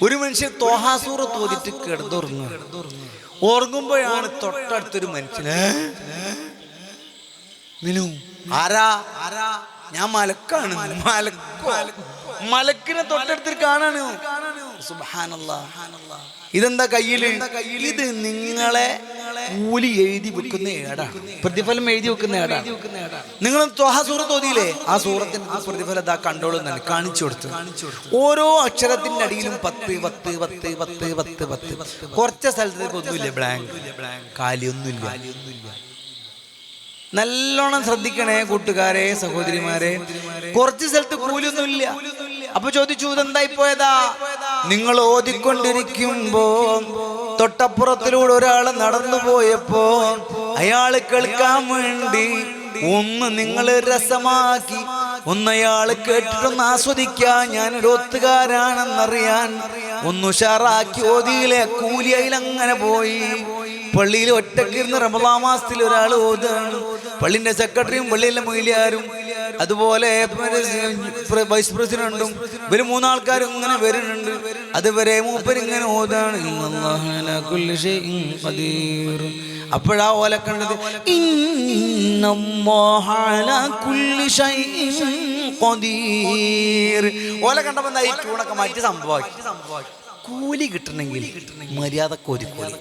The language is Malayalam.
ഒരു മനുഷ്യൻ തോഹാസൂറ് തോതിട്ട് കിടന്നുറങ്ങുക. ഉറങ്ങുമ്പോഴാണ് തൊട്ടടുത്തൊരു മനുഷ്യൻ "ഏ? മിനു ആരാ? ആരാ ഞാൻ മലക്കാണ് മലക്കോ? മലക്കിനെ തൊട്ടടുത്ത് കാണാണ് സുബാനല്ല ഇതെന്താ കയ്യിൽ ഇത് നിങ്ങളെ കൂലി എഴുതി വെക്കുന്ന ഏടാ. പ്രതിഫലം എഴുതി വെക്കുന്ന ഏടാ. നിങ്ങൾ ത്വഹാ സൂറത്ത് ഓതിയില്ലേ? ആ സൂറത്തിന്റെ പ്രതിഫലം ഇതാ കണ്ടോളും തന്നെ. കാണിച്ചു കൊടുത്തു. ഓരോ അക്ഷരത്തിന്റെ അടിയിലും പത്ത് പത്ത് പത്ത് പത്ത് പത്ത് പത്ത്. കുറച്ച സ്ഥലത്തേക്ക് ഒന്നുമില്ല ബ്ലാങ്ക് കാലിയൊന്നുമില്ല. നല്ലോണം ശ്രദ്ധിക്കണേ കൂട്ടുകാരെ സഹോദരിമാരെ. കുറച്ച് സ്ഥലത്ത് കൂലിയൊന്നുമില്ല. അപ്പൊ ചോദിച്ചു ഇതെന്തായി പോയതാ? നിങ്ങൾ ഓതിക്കൊണ്ടിരിക്കുമ്പോ തൊട്ടപ്പുറത്തിലൂടെ ഒരാൾ നടന്നു പോയപ്പോ അയാൾ കേൾക്കാൻ വേണ്ടി ഒന്ന് നിങ്ങൾ രസമാക്കി ഒന്ന് അയാൾ കേട്ടിട്ടൊന്ന് ആസ്വദിക്കാൻ ഞാനൊരു ഒത്തുകാരാണെന്നറിയാൻ ഒന്ന് ഉഷാറാക്കി ഓതിയിലെ കൂലിയയിൽ അങ്ങനെ പോയി. പള്ളിയിൽ ഒറ്റക്കിരുന്ന് റമദാ മാസത്തിൽ ഒരാൾ ഓതാണ് പള്ളിന്റെ സെക്രട്ടറിയും പള്ളിയിലെ മൊയിലിയാരും അതുപോലെ വൈസ് പ്രസിഡന്റും ഇവർ മൂന്നാൾക്കാരും ഇങ്ങനെ വരുന്നുണ്ട്. അതുവരെ ഓതാണ് കുല്ലി ഷൈഇൻ ഖദീർ. അപ്പോഴാ ഓല കണ്ടത്. ഓല കണ്ടപ്പോ എന്താ ഈ ട്യൂണൊക്കെ മാറ്റി സംഭവമാക്കി. കൂലി കിട്ടണമെങ്കിൽ മര്യാദ കോരിക്കോലി